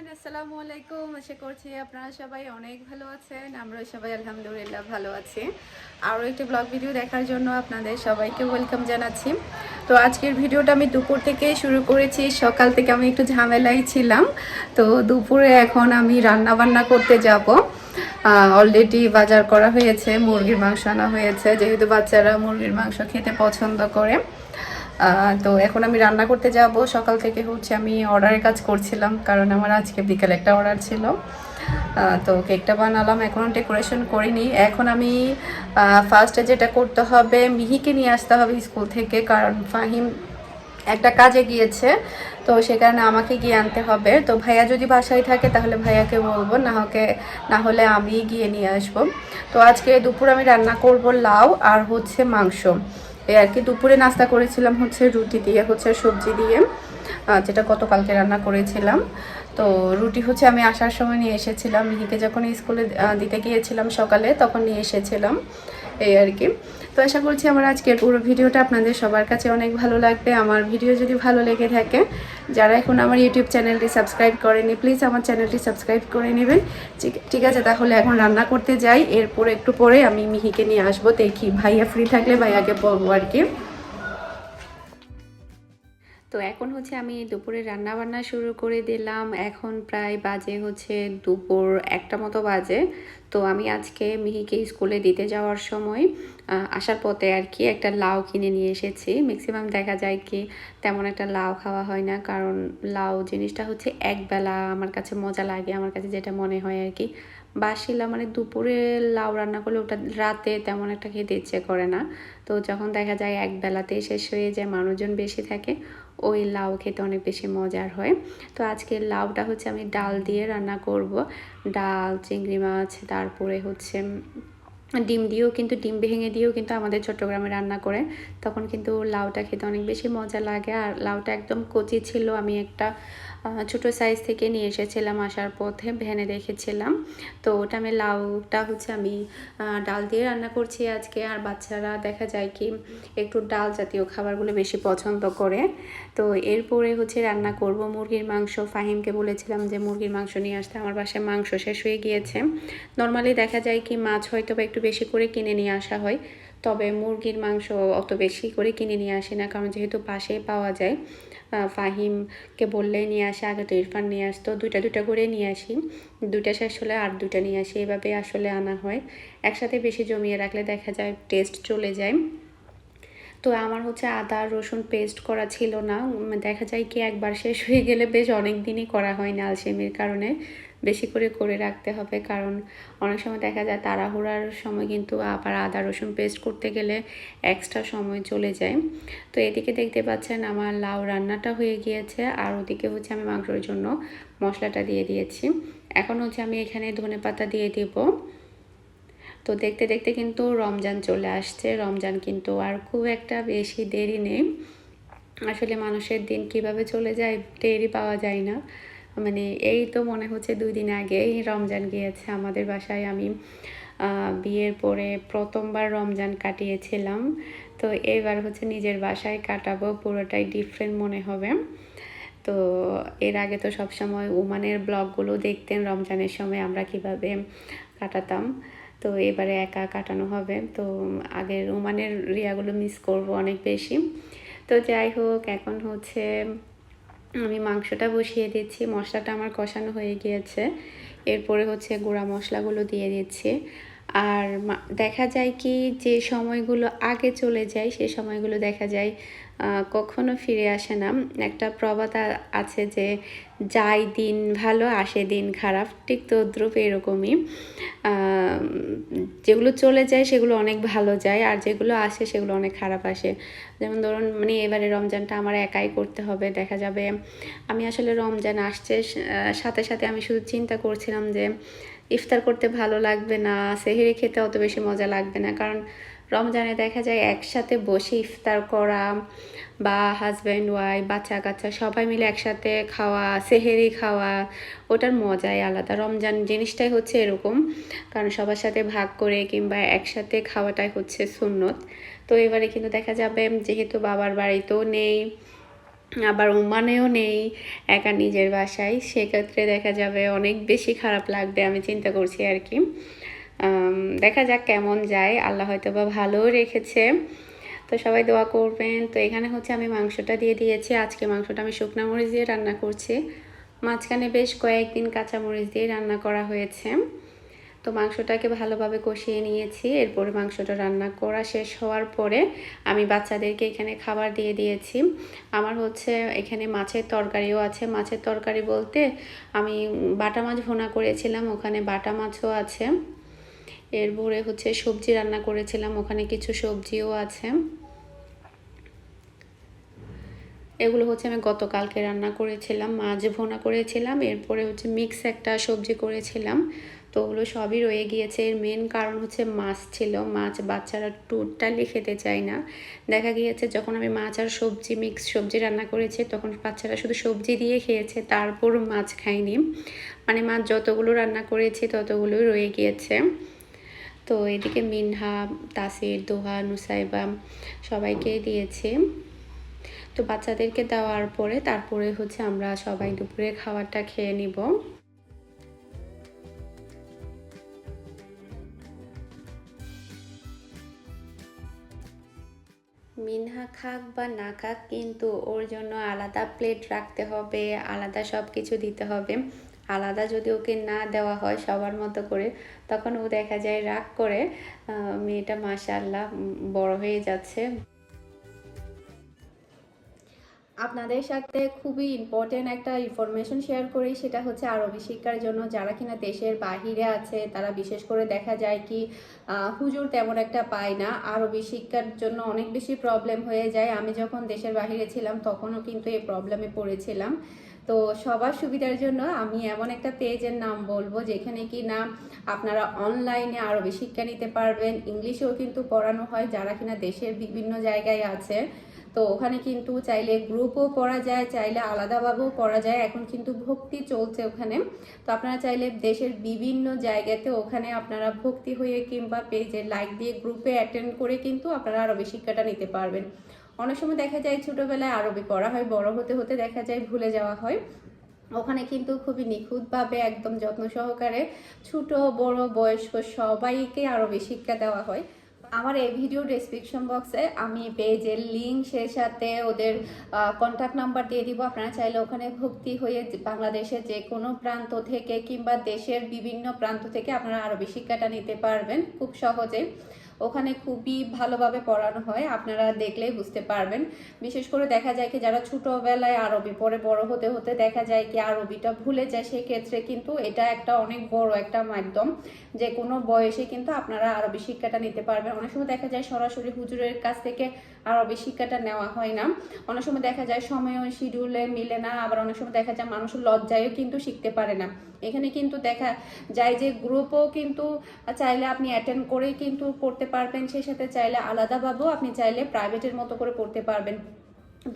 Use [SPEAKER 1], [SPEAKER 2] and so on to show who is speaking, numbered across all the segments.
[SPEAKER 1] Everyone, আসসালামু আলাইকুম। আশা করছি আপনারা সবাই অনেক ভালো আছেন। আমরা সবাই আলহামদুলিল্লাহ ভালো আছি। আরও একটি ব্লগ ভিডিও দেখার জন্য আপনাদের সবাইকে ওয়েলকাম জানাচ্ছি। তো আজকের ভিডিওটা আমি দুপুর থেকে শুরু করেছি। সকাল থেকে আমি একটু ঝামেলাই ছিলাম। তো দুপুরে এখন আমি রান্না বান্না করতে যাব। অলরেডি বাজার করা হয়েছে, মুরগির মাংস আনা হয়েছে। যেহেতু বাচ্চারা মুরগির মাংস খেতে পছন্দ করে। তো এখন আমি রান্না করতে যাব। সকাল থেকে হচ্ছে আমি অর্ডারের কাজ করছিলাম, কারণ আমার আজকে বিকালে একটা অর্ডার ছিল। তো কেকটা বানালাম এখনও ডেকোরেশন করিনি। এখন আমি ফার্স্টে যেটা করতে হবে, মিহিকে নিয়ে আসতে হবে স্কুল থেকে, কারণ ফাহিম একটা কাজে গিয়েছে, তো সে কারণে আমাকে গিয়ে আনতে হবে। তো ভাইয়া যদি বাসায় থাকে, তাহলে ভাইয়াকে বলব, না হোকে, না হলে আমি গিয়ে নিয়ে আসব। তো আজকে দুপুর আমি রান্না করব লাউ আর হচ্ছে মাংস। এই আর কি দুপুরে নাস্তা করেছিলাম হচ্ছে রুটি দিয়ে, হচ্ছে সবজি দিয়ে যেটা গতকালকে রান্না করেছিলাম। তো রুটি হচ্ছে আমি আসার সময় নিয়ে এসেছিলাম। মিহিকে যখন স্কুলে দিতে গিয়েছিলাম সকালে, তখন নিয়ে এসেছিলাম। এই আর কি। তো আশা করছি আমার আজকের পুরো ভিডিওটা আপনাদের সবার কাছে অনেক ভালো লাগবে। আমার ভিডিও যদি ভালো লেগে থাকে, যারা এখন আমার ইউটিউব চ্যানেলটি সাবস্ক্রাইব করেনি প্লিজ আমার চ্যানেলটি সাবস্ক্রাইব করে নেবেন। ঠিক- আছে, তাহলে এখন রান্না করতে যাই। এরপর একটু পরে আমি মিহিকে নিয়ে আসব। দেখি ভাইয়া ফ্রি থাকলে ভাইয়াকে বলব আর কি। তো এখন হচ্ছে আমি দুপুরে রান্না বান্না শুরু করে দিলাম। এখন প্রায় বাজে হচ্ছে দুপুর একটা মতো বাজে। তো আমি আজকে মিহিকে স্কুলে দিতে যাওয়ার সময় আসার পথে আর কি একটা লাউ কিনে নিয়ে এসেছি। ম্যাক্সিমাম দেখা যায় কি তেমন একটা লাউ খাওয়া হয় না, কারণ লাউ জিনিসটা হচ্ছে একবেলা আমার কাছে মজা লাগে, আমার কাছে যেটা মনে হয় আর কি। বাসিলা মানে দুপুরে লাউ রান্না করলে ওটা রাতে তেমন একটা খেতে ইচ্ছে করে না। তো যখন দেখা যায় এক বেলাতেই শেষ হয়ে যায়, মানুষজন বেশি থাকে ওই লাউ খেতে অনেক বেশি মজার হয়। তো আজকে লাউটা হচ্ছে আমি ডাল দিয়ে রান্না করব। ডাল, চিংড়ি মাছ, তারপরে হচ্ছে ডিম দিয়েও কিন্তু, ডিম ভেঙে দিয়েও কিন্তু আমাদের চট্টগ্রামে রান্না করে। তখন কিন্তু লাউটা খেতে অনেক বেশি মজা লাগে। আর লাউটা একদম কচি ছিল, আমি একটা ছোট সাইজ থেকে নিয়ে এসেছিলাম আসার পথে ভ্যানে রেখেছিলাম। তো ওটা আমি লাউটা হচ্ছে আমি ডাল দিয়ে রান্না করছি আজকে। আর বাচ্চারা দেখা যায় কি একটু ডাল জাতীয় খাবারগুলো বেশি পছন্দ করে। তো এরপরে হচ্ছে রান্না করব মুরগির মাংস। ফাহিমকে বলেছিলাম যে মুরগির মাংস নিয়ে আসতে। আমার বাসায় মাংস শেষ হয়ে গিয়েছে। নর্মালি দেখা যায় কি মাছ হয়তো বা একটু বেশি করে কিনে নিয়ে আসা হয়। তবে মুরগির মাংস অত বেশি করে কিনে নিয়ে আসি না, কারণ যেহেতু পাশেই পাওয়া যায় ফাহিমকে বললেই নিয়ে আসে, আগে তো ইরফান নিয়ে আসতো, দুইটা দুইটা করে নিয়ে আসি, দুইটা শেষ হলে আর দুইটা নিয়ে আসি, এভাবে আসলে আনা হয়। একসাথে বেশি জমিয়ে রাখলে দেখা যায় টেস্ট চলে যায়। তো আমার হচ্ছে আদা, রসুন পেস্ট করা ছিল না দেখা যায় কি একবার শেষ হয়ে গেলে বেশ অনেক দিনই করা হয় না, আলসেমির কারণে। বেশি করে করে রাখতে হবে। কারণ অনেক সময় দেখা যায় তাড়াহুড়ার সময় কিন্তু আবার আদা, রসুন পেস্ট করতে গেলে এক্সট্রা সময় চলে যায়। তো এদিকে দেখতে পাচ্ছেন আমার লাউ রান্নাটা হয়ে গিয়েছে। আর ওদিকে হচ্ছে আমি মাংসের জন্য মশলাটা দিয়ে দিয়েছি। এখন হচ্ছে আমি এখানে ধনে পাতা দিয়ে দেবো। তো দেখতে দেখতে কিন্তু রমজান চলে আসছে। রমজান কিন্তু আর খুব একটা বেশি দেরি নেই। আসলে মানুষের দিন কীভাবে চলে যায় টেরই পাওয়া যায় না। মানে এই তো মনে হচ্ছে দুই দিন আগেই রমজান গিয়েছে আমাদের বাসায়। আমি বিয়ের পরে প্রথমবার রমজান কাটিয়েছিলাম। তো এবার হচ্ছে নিজের বাসায় কাটাবো, পুরোটাই ডিফারেন্ট মনে হবে। তো এর আগে তো সবসময় ওমানের ব্লগগুলো দেখতেন রমজানের সময় আমরা কীভাবে কাটাতাম। তো এবারে একা কাটানো হবে। তো আগের ওমানের রিয়াগুলো মিস করব অনেক বেশি। তো যাই হোক, এখন হচ্ছে আমি মাংসটা বসিয়ে দিচ্ছি, মশলাটা আমার কষানো হয়ে গিয়েছে। এরপরে হচ্ছে গুঁড়া মশলাগুলো দিয়ে দিচ্ছি। আর দেখা যায় কি যে সময়গুলো আগে চলে যায়, সে সময়গুলো দেখা যায় কখনো ফিরে আসে না। একটা প্রবাদ আছে যে যাই দিন ভালো, আসে দিন খারাপ, ঠিক তদ্রুপ এরকমই। যেগুলো চলে যায় সেগুলো অনেক ভালো যায়, আর যেগুলো আসে সেগুলো অনেক খারাপ আসে। যেমন ধরুন মানে এবারে রমজানটা আমার একাই করতে হবে, দেখা যাবে আমি আসলে রমজান আসছে সাথে সাথে আমি শুধু চিন্তা করছিলাম যে ইফতার করতে ভালো লাগবে না, সেহেরি খেতে অত বেশি মজা লাগবে না। কারণ রমজানে দেখা যায় একসাথে বসে ইফতার করা বা হাজব্যান্ড ওয়াইফ বাচ্চা কাচ্চা সবাই মিলে একসাথে খাওয়া, সেহেরি খাওয়া, ওটার মজাই আলাদা। রমজান জিনিসটাই হচ্ছে এরকম, কারণ সবার সাথে ভাগ করে কিংবা একসাথে খাওয়াটাই হচ্ছে সুন্নত। তো এবারে কিন্তু দেখা যাবে যেহেতু বাবার বাড়িতেও নেই আবার ওমানেও নেই, একা নিজের বাসায়। সেক্ষেত্রে দেখা যাবে অনেক বেশি খারাপ লাগবে আমি চিন্তা করছি আর কি। দেখা যাক কেমন যায়। আল্লাহ হয়তো বা ভালোও রেখেছে। তো সবাই দোয়া করবেন। তো এখানে হচ্ছে আমি মাংসটা দিয়ে দিয়েছি। আজকে মাংসটা আমি শুকনা মরিচ দিয়ে রান্না করছি। মাঝখানে বেশ কয়েকদিন কাঁচা মরিচ দিয়ে রান্না করা হয়েছে। তো মাংসটাকে ভালোভাবে কষিয়ে নিয়েছি। এরপরে মাংসটা রান্না করা শেষ হওয়ার পরে আমি বাচ্চাদেরকে এখানে খাবার দিয়ে দিয়েছি। আমার হচ্ছে এখানে মাছের তরকারিও আছে। মাছের তরকারি বলতে আমি বাটা মাছ ভোনা করেছিলাম, ওখানে বাটা মাছও আছে। এরপরে হচ্ছে সবজি রান্না করেছিলাম, ওখানে কিছু সবজিও আছে। এগুলো হচ্ছে আমি গতকালকে রান্না করেছিলাম, মাছ ভোনা করেছিলাম। এরপরে হচ্ছে মিক্স একটা সবজি করেছিলাম। তো ওগুলো সবই রয়ে গিয়েছে। এর মেন কারণ হচ্ছে মাছ ছিল। মাছ বাচ্চারা টোটালি খেতে চায় না। দেখা গিয়েছে যখন আমি মাছ আর সবজি মিক্স সবজি রান্না করেছি, তখন বাচ্চারা শুধু সবজি দিয়ে খেয়েছে তারপর মাছ খায়নি। মানে মাছ যতগুলো রান্না করেছি, ততগুলোই রয়ে গিয়েছে। তো এদিকে মিনহা, তাসির, দোহা, নুসাইবা সবাইকে দিয়েছি। তো বাচ্চাদেরকে দেওয়ার পরে তারপরে হচ্ছে আমরা সবাই দুপুরে খাবারটা খেয়ে নিব। মিনহা খাক বা না খাক, কিন্তু ওর জন্য আলাদা প্লেট রাখতে হবে, আলাদা সব কিছু দিতে হবে। আলাদা যদি ওকে না দেওয়া হয় সবার মতো করে, তখন ও দেখা যায় রাগ করে মেয়েটা মাসা আল্লাহ বড় হয়ে যাচ্ছে। আপনাদের সাথে খুবই ইম্পর্টেন্ট একটা ইনফরমেশন শেয়ার করি, সেটা হচ্ছে আরবি শিক্ষার জন্য। যারা কিনা দেশের বাহিরে আছে, তারা বিশেষ করে দেখা যায় কি হুজুর তেমন একটা পায় না। আরবি শিক্ষার জন্য অনেক বেশি প্রবলেম হয়ে যায়। আমি যখন দেশের বাহিরে ছিলাম, তখনও কিন্তু এই প্রবলেমে পড়েছিলাম। তো সবার সুবিধার জন্য আমি এমন একটা পেজের নাম বলব, যেখানে কি না আপনারা অনলাইনে আরবি শিক্ষা নিতে পারবেন। ইংলিশেও কিন্তু পড়ানো হয়, যারা কিনা দেশের বিভিন্ন জায়গায় আছে। তো ওখানে কিন্তু চাইলে গ্রুপও পড়া যায়, চাইলে আলাদাভাবেও পড়া যায়। এখন কিন্তু ভক্তি চলছে ওখানে। তো আপনারা চাইলে দেশের বিভিন্ন জায়গাতে ওখানে আপনারা ভক্তি হয়ে কিংবা পেজে লাইক দিয়ে গ্রুপে অ্যাটেন্ড করে কিন্তু আপনারা আরবি শিক্ষাটা নিতে পারবেন। অনেক সময় দেখা যায় ছোটোবেলায় আরবি পড়া হয়, বড় হতে হতে দেখা যায় ভুলে যাওয়া হয়। ওখানে কিন্তু খুবই নিখুঁতভাবে একদম যত্ন সহকারে ছোট, বড়, বয়স্ক সবাইকে আরবি শিক্ষা দেওয়া হয়। আমার এই ভিডিও ডিসক্রিপশন বক্সে আমি পেজের লিঙ্ক সে সাথে ওদের কন্ট্যাক্ট নাম্বার দিয়ে দিব। আপনারা চাইলে ওখানে ভর্তি হয়ে বাংলাদেশের যে কোনো প্রান্ত থেকে কিংবা দেশের বিভিন্ন প্রান্ত থেকে আপনারা আরবি শিক্ষাটা নিতে পারবেন খুব সহজে ওখানে খুবই ভালোভাবে পড়ানো হয়, আপনারা দেখলেই বুঝতে পারবেন। বিশেষ করে দেখা যায় কি, যারা ছোটোবেলায় আরবি পরে বড় হতে হতে দেখা যায় কি, আরবিটা ভুলে যায়, সেক্ষেত্রে কিন্তু এটা একটা অনেক বড় একটা মাধ্যম। যে কোনো বয়সে কিন্তু আপনারা আরবি শিক্ষাটা নিতে পারবেন। অনেক সময় দেখা যায় সরাসরি হুজুরের কাছ থেকে আরবি শিক্ষাটা নেওয়া হয় না। অনেক সময় দেখা যায় সময় শিডিউলে মিলে না, আবার অনেক সময় দেখা যায় মানুষের লজ্জায়ও কিন্তু শিখতে পারে না। এখানে কিন্তু দেখা যায় যে গ্রুপও কিন্তু চাইলে আপনি অ্যাটেন্ড করেই কিন্তু পড়তে পারবেন সেই সাথে চাইলে আলাদাভাবেও আপনি চাইলে প্রাইভেটের মতো করে পড়তে পারবেন।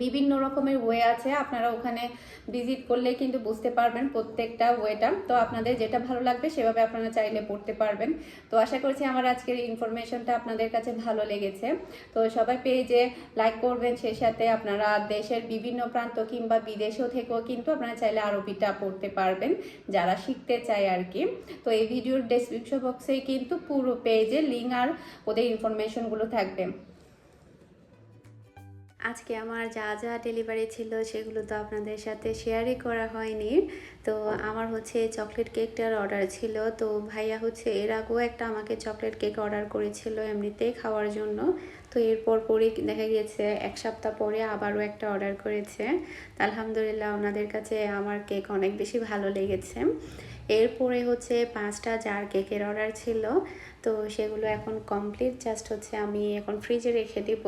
[SPEAKER 1] বিভিন্ন রকমের ওয়ে আছে, আপনারা ওখানে ভিজিট করলে কিন্তু বুঝতে পারবেন প্রত্যেকটা ওয়েটা তো আপনাদের যেটা ভালো লাগবে সেভাবে আপনারা চাইলে পড়তে পারবেন। তো আশা করছি আমার আজকের ইনফরমেশনটা আপনাদের কাছে ভালো লেগেছে। তো সবাই পেজে লাইক করবেন সেই সাথে আপনারা দেশের বিভিন্ন প্রান্ত কিংবা বিদেশেও থেকেও কিন্তু আপনারা চাইলে আরবিটা পড়তে পারবেন, যারা শিখতে চায় আর কি। তো এই ভিডিওর ডেসক্রিপশন বক্সে কিন্তু পুরো পেজে লিঙ্ক আর ওদের ইনফরমেশনগুলো থাকবে। আজকে আমার যা যা ডেলিভারি ছিল সেগুলো তো আপনাদের সাথে শেয়ারই করা হয়নি। তো আমার হচ্ছে চকলেট কেকটার অর্ডার ছিল। তো ভাইয়া হচ্ছে এর আগেও একটা আমাকে চকলেট কেক অর্ডার করেছিল এমনিতেই খাওয়ার জন্য। তো এরপর পরে দেখা গিয়েছে এক সপ্তাহ পরে আবারও একটা অর্ডার করেছে। আলহামদুলিল্লাহ ওনাদের কাছে আমার কেক অনেক বেশি ভালো লেগেছে। এরপরে হচ্ছে পাঁচটা জার কেকের অর্ডার ছিল। তো সেগুলো এখন কমপ্লিট জাস্ট হচ্ছে আমি এখন ফ্রিজে রেখে দিব।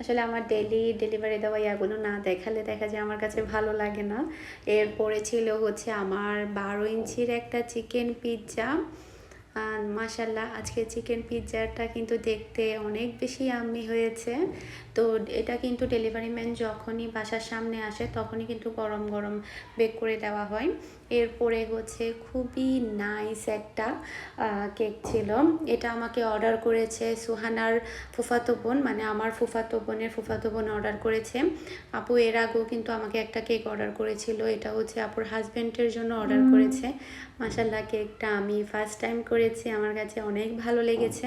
[SPEAKER 1] আসলে আমার ডেলি ডেলিভারি দেওয়া ইয়াগুলো না দেখালে দেখা যায় আমার কাছে ভালো লাগে না। এরপরে ছিল হচ্ছে আমার বারো ইঞ্চির একটা চিকেন পিৎজা আর মাশাল্লাহ আজকে চিকেন পিৎজাটা কিন্তু দেখতে অনেক বেশি আমি হয়েছে। তো এটা কিন্তু ডেলিভারি ম্যান যখনই বাসার সামনে আসে তখনই কিন্তু গরম গরম বেক করে দেওয়া হয়। এরপরে হচ্ছে খুবই নাইস একটা কেক ছিল। এটা আমাকে অর্ডার করেছে সুহানার ফুফাতো বোন মানে আমার ফুফাতো বোনের ফুফাতো বোন অর্ডার করেছে। আপু এর আগেও কিন্তু আমাকে একটা কেক অর্ডার করেছিল। এটা হচ্ছে আপুর হাজব্যান্ডের জন্য অর্ডার করেছে। মাসাল্লাহ কেকটা আমি ফার্স্ট টাইম করেছি আমার কাছে অনেক ভালো লেগেছে।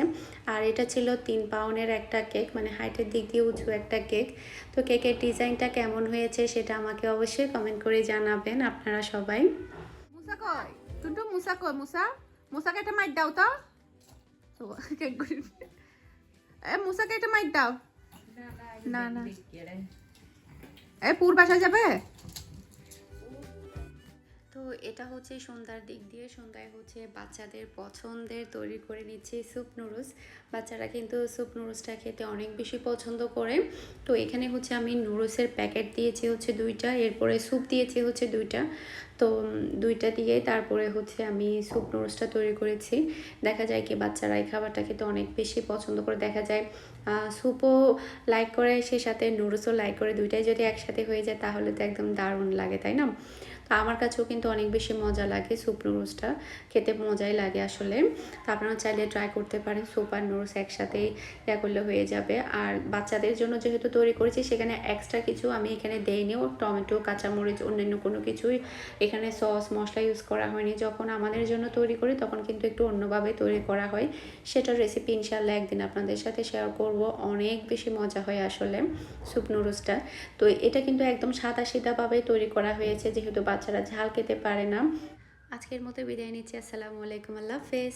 [SPEAKER 1] আর এটা ছিল তিন পাউনের একটা কেক মানে হাইটের দিক দিয়ে উঁচু একটা কেক। তো কেকের ডিজাইনটা কেমন হয়েছে সেটা আমাকে অবশ্যই কমেন্ট করে জানাবেন আপনারা সবাই।
[SPEAKER 2] মুসা কই? টুন্টু মুসা কই? মুসা? মুসাকে একটা মাইক দাও তো। এ মুসাকে একটা মাইক দাও। না না এ পুর বাসা যাবে?
[SPEAKER 1] তো এটা হচ্ছে সন্ধ্যার দিক দিয়ে। সন্ধ্যায় হচ্ছে বাচ্চাদের পছন্দের তৈরি করে নিচ্ছে স্যুপ নুডলস। বাচ্চারা কিন্তু স্যুপ নুডলসটা খেতে অনেক বেশি পছন্দ করে। তো এখানে হচ্ছে আমি নুডলসের প্যাকেট দিয়েছি হচ্ছে দুইটা, এরপরে স্যুপ দিয়েছি হচ্ছে দুইটা। তো দুইটা দিয়ে তারপরে হচ্ছে আমি স্যুপ নুডলসটা তৈরি করেছি। দেখা যায় কি বাচ্চারা এই খাবারটা খেতে অনেক বেশি পছন্দ করে। দেখা যায় স্যুপও লাইক করে সে সাথে নুডলসও লাইক করে। দুইটাই যদি একসাথে হয়ে যায় তাহলে তো একদম দারুণ লাগে, তাই না? আমার কাছেও কিন্তু অনেক বেশি মজা লাগে স্যুপ নুডলসটা খেতে মজাই লাগে আসলে। তো আপনারা চাইলে ট্রাই করতে পারেন স্যুপ আর নুডলস একসাথে ইয়া করলে হয়ে যাবে। আর বাচ্চাদের জন্য যেহেতু তৈরি করেছি, সেখানে এক্সট্রা কিছু আমি এখানে দেইনি। টমেটো, কাঁচামরিচ, অন্যান্য কোনো কিছুই এখানে সস মশলা ইউজ করা হয়নি। যখন আমাদের জন্য তৈরি করি, তখন কিন্তু একটু অন্যভাবে তৈরি করা হয়। সেটার রেসিপি ইনশাল্লাহ একদিন আপনাদের সাথে শেয়ার করব। অনেক বেশি মজা হয় আসলে স্যুপ নুডলসটা তো এটা কিন্তু একদম সাদা সিধাভাবে তৈরি করা হয়েছে, যেহেতু বাচ্চারা ঝাল খেতে পারে না। আজকের মতো বিদায় নিচ্ছি। আসসালামু আলাইকুম আল্লাহ হাফেজ।